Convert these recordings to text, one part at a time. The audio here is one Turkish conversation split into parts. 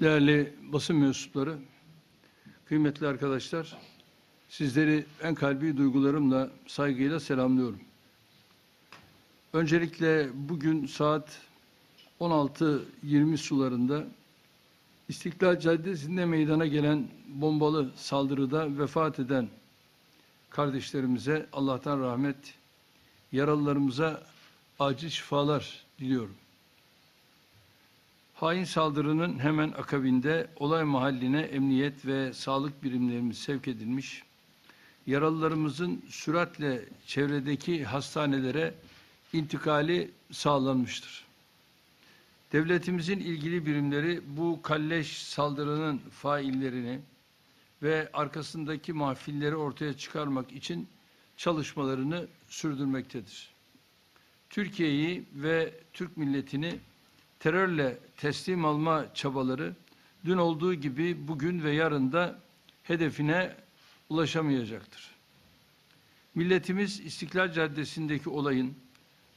Değerli basın mensupları, kıymetli arkadaşlar, sizleri en kalbi duygularımla, saygıyla selamlıyorum. Öncelikle bugün saat 16.20 sularında İstiklal Caddesi'nde meydana gelen bombalı saldırıda vefat eden kardeşlerimize Allah'tan rahmet, yaralılarımıza acil şifalar diliyorum. Hain saldırının hemen akabinde olay mahalline emniyet ve sağlık birimlerimiz sevk edilmiş. Yaralılarımızın süratle çevredeki hastanelere intikali sağlanmıştır. Devletimizin ilgili birimleri bu kalleş saldırının faillerini ve arkasındaki mahfilleri ortaya çıkarmak için çalışmalarını sürdürmektedir. Türkiye'yi ve Türk milletini terörle teslim alma çabaları dün olduğu gibi bugün ve yarın da hedefine ulaşamayacaktır. Milletimiz İstiklal Caddesi'ndeki olayın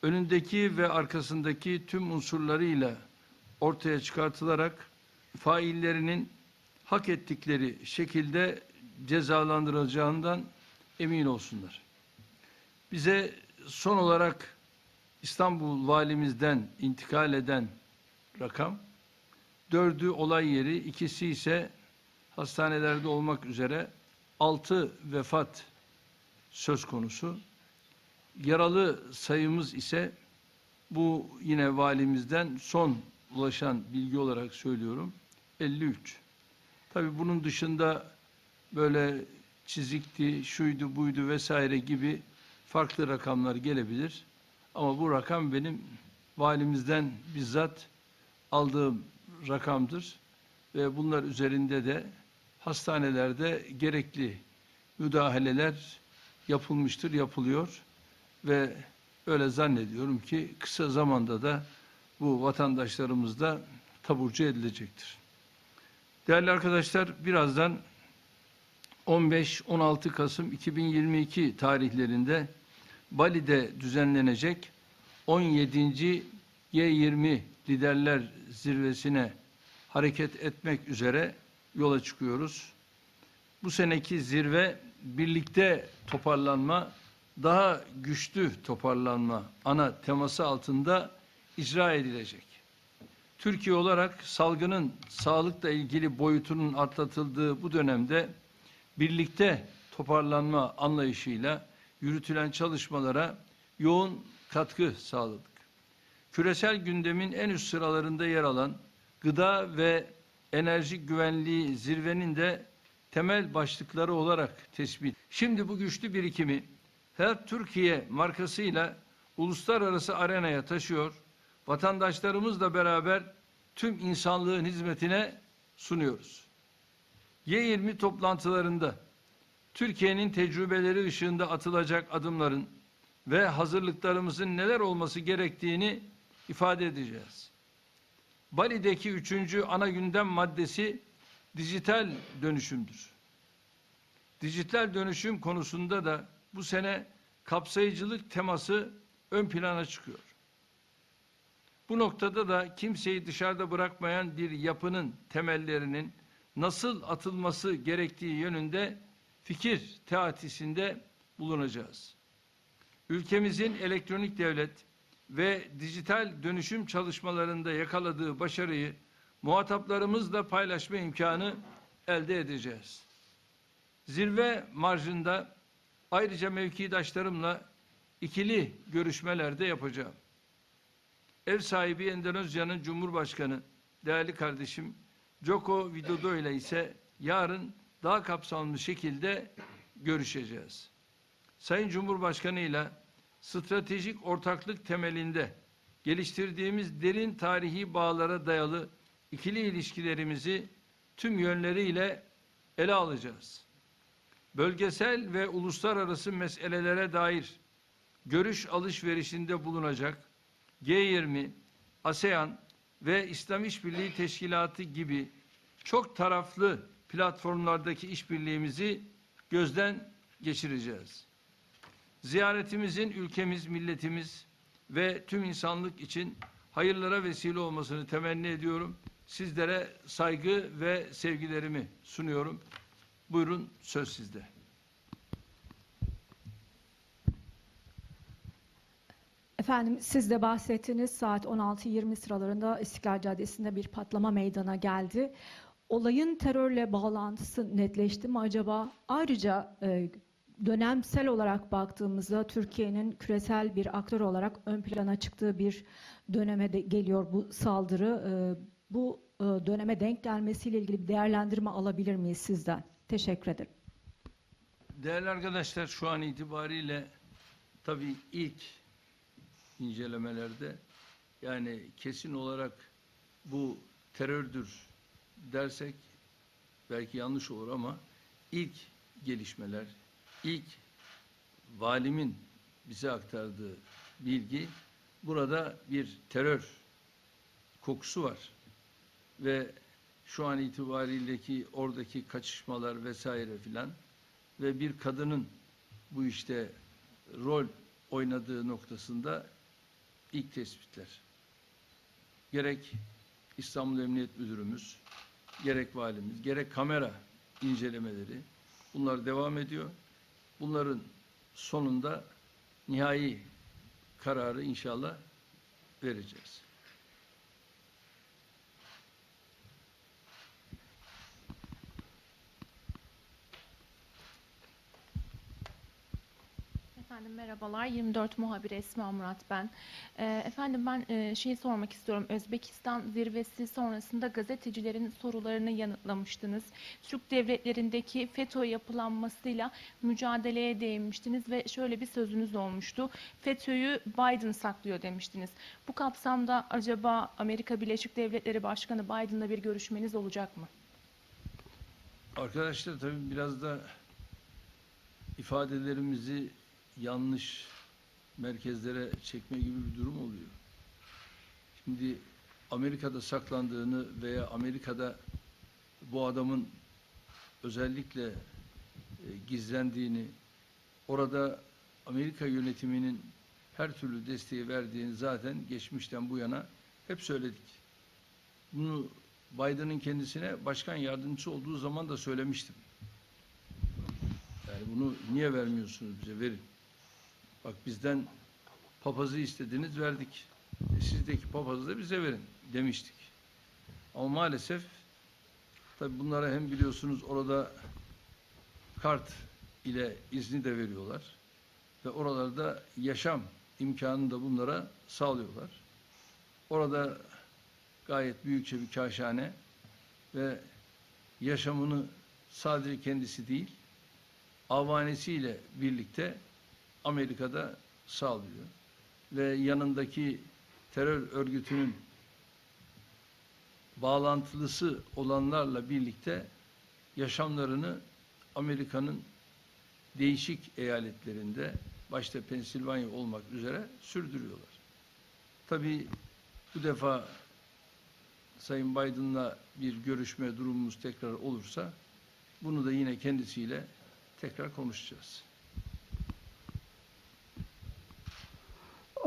önündeki ve arkasındaki tüm unsurlarıyla ortaya çıkartılarak faillerinin hak ettikleri şekilde cezalandırılacağından emin olsunlar. Bize son olarak İstanbul valimizden intikal eden rakam, dördü olay yeri, ikisi ise hastanelerde olmak üzere altı vefat söz konusu. Yaralı sayımız ise bu yine valimizden son ulaşan bilgi olarak söylüyorum 53. Tabii bunun dışında böyle çizikti, şuydu, buydu vesaire gibi farklı rakamlar gelebilir. Ama bu rakam benim valimizden bizzat aldığım rakamdır ve bunlar üzerinde de hastanelerde gerekli müdahaleler yapılmıştır, yapılıyor ve öyle zannediyorum ki kısa zamanda da bu vatandaşlarımız da taburcu edilecektir. Değerli arkadaşlar birazdan 15-16 Kasım 2022 tarihlerinde Bali'de düzenlenecek 17. G20 Liderler Zirvesi'ne hareket etmek üzere yola çıkıyoruz. Bu seneki zirve birlikte toparlanma, daha güçlü toparlanma ana teması altında icra edilecek. Türkiye olarak salgının sağlıkla ilgili boyutunun atlatıldığı bu dönemde birlikte toparlanma anlayışıyla yürütülen çalışmalara yoğun katkı sağladık. Küresel gündemin en üst sıralarında yer alan gıda ve enerji güvenliği zirvenin de temel başlıkları olarak tespit. Şimdi bu güçlü birikimi her Türkiye markasıyla uluslararası arenaya taşıyor, vatandaşlarımızla beraber tüm insanlığın hizmetine sunuyoruz. G20 toplantılarında Türkiye'nin tecrübeleri ışığında atılacak adımların ve hazırlıklarımızın neler olması gerektiğini ifade edeceğiz. Bali'deki üçüncü ana gündem maddesi dijital dönüşümdür. Dijital dönüşüm konusunda da bu sene kapsayıcılık teması ön plana çıkıyor. Bu noktada da kimseyi dışarıda bırakmayan bir yapının temellerinin nasıl atılması gerektiği yönünde fikir teatisinde bulunacağız. Ülkemizin elektronik devlet ve dijital dönüşüm çalışmalarında yakaladığı başarıyı muhataplarımızla paylaşma imkanı elde edeceğiz. Zirve marjında ayrıca mevkidaşlarımla ikili görüşmelerde yapacağım. Ev sahibi Endonezya'nın Cumhurbaşkanı değerli kardeşim Joko Widodo ile ise yarın daha kapsamlı şekilde görüşeceğiz. Sayın Cumhurbaşkanı ile stratejik ortaklık temelinde geliştirdiğimiz derin tarihi bağlara dayalı ikili ilişkilerimizi tüm yönleriyle ele alacağız. Bölgesel ve uluslararası meselelere dair görüş alışverişinde bulunacak G20, ASEAN ve İslam İşbirliği Teşkilatı gibi çok taraflı platformlardaki işbirliğimizi gözden geçireceğiz. Ziyaretimizin ülkemiz, milletimiz ve tüm insanlık için hayırlara vesile olmasını temenni ediyorum. Sizlere saygı ve sevgilerimi sunuyorum. Buyurun söz sizde. Efendim siz de bahsettiniz saat 16.20 sıralarında İstiklal Caddesi'nde bir patlama meydana geldi. Olayın terörle bağlantısı netleşti mi acaba? Ayrıca e, dönemsel olarak baktığımızda Türkiye'nin küresel bir aktör olarak ön plana çıktığı bir döneme de geliyor bu saldırı. E, bu e, döneme denk gelmesiyle ilgili bir değerlendirme alabilir miyiz sizden? Teşekkür ederim. Değerli arkadaşlar şu an itibariyle tabii ilk incelemelerde yani kesin olarak bu terördür dersek belki yanlış olur ama ilk gelişmeler, ilk valimin bize aktardığı bilgi burada bir terör kokusu var ve şu an itibarildeki oradaki kaçışmalar vesaire filan ve bir kadının bu işte rol oynadığı noktasında ilk tespitler. Gerek İstanbul Emniyet Müdürümüz, gerek valimiz, gerek kamera incelemeleri bunlar devam ediyor. Bunların sonunda nihai kararı inşallah vereceğiz. Efendim merhabalar. 24 muhabir Esma Murat ben. Ee, efendim ben e, şeyi sormak istiyorum. Özbekistan zirvesi sonrasında gazetecilerin sorularını yanıtlamıştınız. Türk devletlerindeki FETÖ yapılanmasıyla mücadeleye değinmiştiniz ve şöyle bir sözünüz olmuştu. FETÖ'yü Biden saklıyor demiştiniz. Bu kapsamda acaba Amerika Birleşik Devletleri Başkanı Biden'la bir görüşmeniz olacak mı? Arkadaşlar tabii biraz da ifadelerimizi yanlış merkezlere çekme gibi bir durum oluyor. Şimdi Amerika'da saklandığını veya Amerika'da bu adamın özellikle e, gizlendiğini, orada Amerika yönetiminin her türlü desteği verdiğini zaten geçmişten bu yana hep söyledik. Bunu Biden'ın kendisine başkan yardımcısı olduğu zaman da söylemiştim. Yani bunu niye vermiyorsunuz bize? Verin. Bak bizden papazı istediniz verdik. E, sizdeki papazı da bize verin demiştik. Ama maalesef tabi bunlara hem biliyorsunuz orada kart ile izni de veriyorlar. Ve oralarda yaşam imkanını da bunlara sağlıyorlar. Orada gayet büyükçe bir kaşhane ve yaşamını sadece kendisi değil, avanesiyle birlikte Amerika'da sağlıyor. Ve yanındaki terör örgütünün bağlantılısı olanlarla birlikte yaşamlarını Amerika'nın değişik eyaletlerinde başta Pensilvanya olmak üzere sürdürüyorlar. Tabii bu defa Sayın Biden'la bir görüşme durumumuz tekrar olursa bunu da yine kendisiyle tekrar konuşacağız.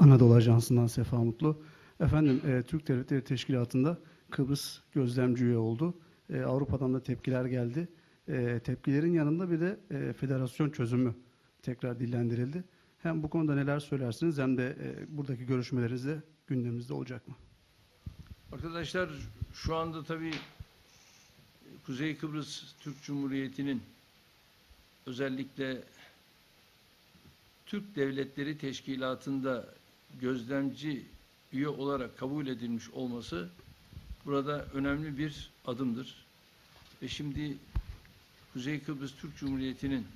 Anadolu Ajansı'ndan Sefa Mutlu. Efendim e, Türk Devletleri Teşkilatı'nda Kıbrıs gözlemci üye oldu. E, Avrupa'dan da tepkiler geldi. E, tepkilerin yanında bir de e, federasyon çözümü tekrar dillendirildi. Hem bu konuda neler söylersiniz hem de e, buradaki görüşmeleriniz de gündemimizde olacak mı? Arkadaşlar şu anda tabii Kuzey Kıbrıs Türk Cumhuriyeti'nin özellikle Türk Devletleri Teşkilatı'nda gözlemci üye olarak kabul edilmiş olması burada önemli bir adımdır. Ve şimdi Kuzey Kıbrıs Türk Cumhuriyeti'nin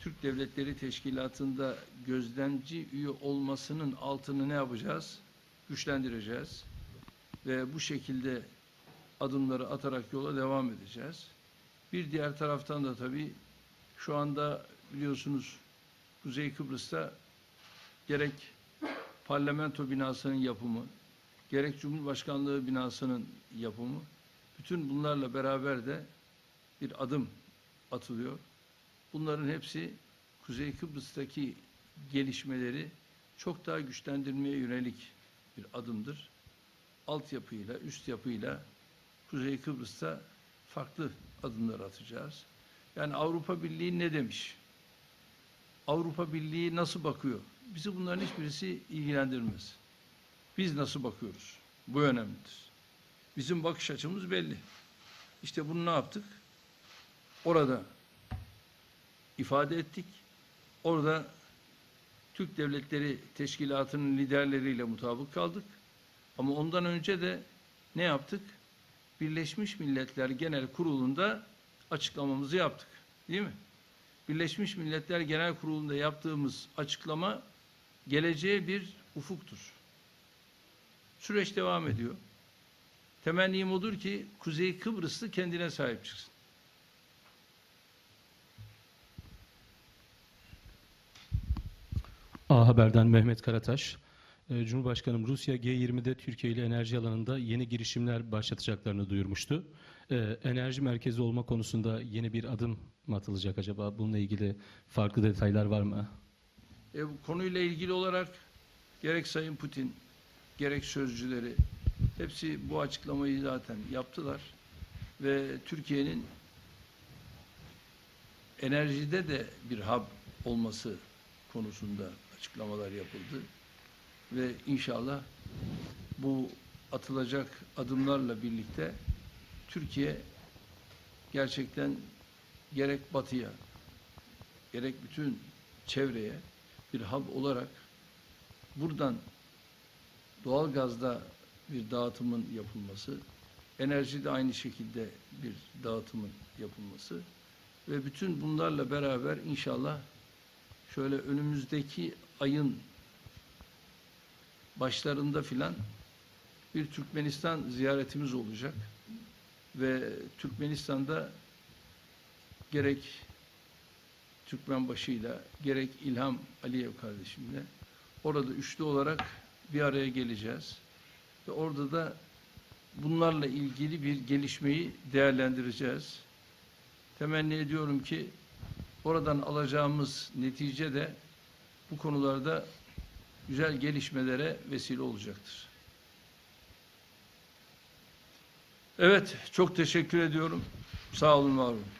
Türk Devletleri Teşkilatı'nda gözlemci üye olmasının altını ne yapacağız? Güçlendireceğiz. Ve bu şekilde adımları atarak yola devam edeceğiz. Bir diğer taraftan da tabii şu anda biliyorsunuz Kuzey Kıbrıs'ta gerek parlamento binasının yapımı, gerek Cumhurbaşkanlığı binasının yapımı, bütün bunlarla beraber de bir adım atılıyor. Bunların hepsi Kuzey Kıbrıs'taki gelişmeleri çok daha güçlendirmeye yönelik bir adımdır. altyapıyla, üst yapıyla Kuzey Kıbrıs'ta farklı adımlar atacağız. Yani Avrupa Birliği ne demiş? Avrupa Birliği nasıl bakıyor? Bizi bunların hiçbirisi ilgilendirmez. Biz nasıl bakıyoruz? Bu önemlidir. Bizim bakış açımız belli. İşte bunu ne yaptık? Orada ifade ettik. Orada Türk Devletleri Teşkilatı'nın liderleriyle mutabık kaldık. Ama ondan önce de ne yaptık? Birleşmiş Milletler Genel Kurulu'nda açıklamamızı yaptık. Değil mi? Birleşmiş Milletler Genel Kurulu'nda yaptığımız açıklama geleceğe bir ufuktur. Süreç devam ediyor. Temennim odur ki Kuzey Kıbrıslı kendine sahip çıksın. A Haber'den Mehmet Karataş. Ee, Cumhurbaşkanım Rusya G20'de Türkiye ile enerji alanında yeni girişimler başlatacaklarını duyurmuştu. Ee, Enerji merkezi olma konusunda yeni bir adım mı atılacak acaba? Bununla ilgili farklı detaylar var mı? E, bu konuyla ilgili olarak gerek Sayın Putin, gerek sözcüleri hepsi bu açıklamayı zaten yaptılar. Ve Türkiye'nin enerjide de bir hub olması konusunda açıklamalar yapıldı. Ve inşallah bu atılacak adımlarla birlikte Türkiye gerçekten gerek batıya gerek bütün çevreye bir hub olarak buradan doğal gazda bir dağıtımın yapılması, enerjide aynı şekilde bir dağıtımın yapılması ve bütün bunlarla beraber inşallah şöyle önümüzdeki ayın başlarında filan bir Türkmenistan ziyaretimiz olacak ve Türkmenistan'da gerek Türkmenbaşı'yla gerek İlham Aliyev kardeşimle orada üçlü olarak bir araya geleceğiz. Ve orada da bunlarla ilgili bir gelişmeyi değerlendireceğiz. Temenni ediyorum ki oradan alacağımız netice de bu konularda güzel gelişmelere vesile olacaktır. Evet, çok teşekkür ediyorum. Sağ olun, var olun.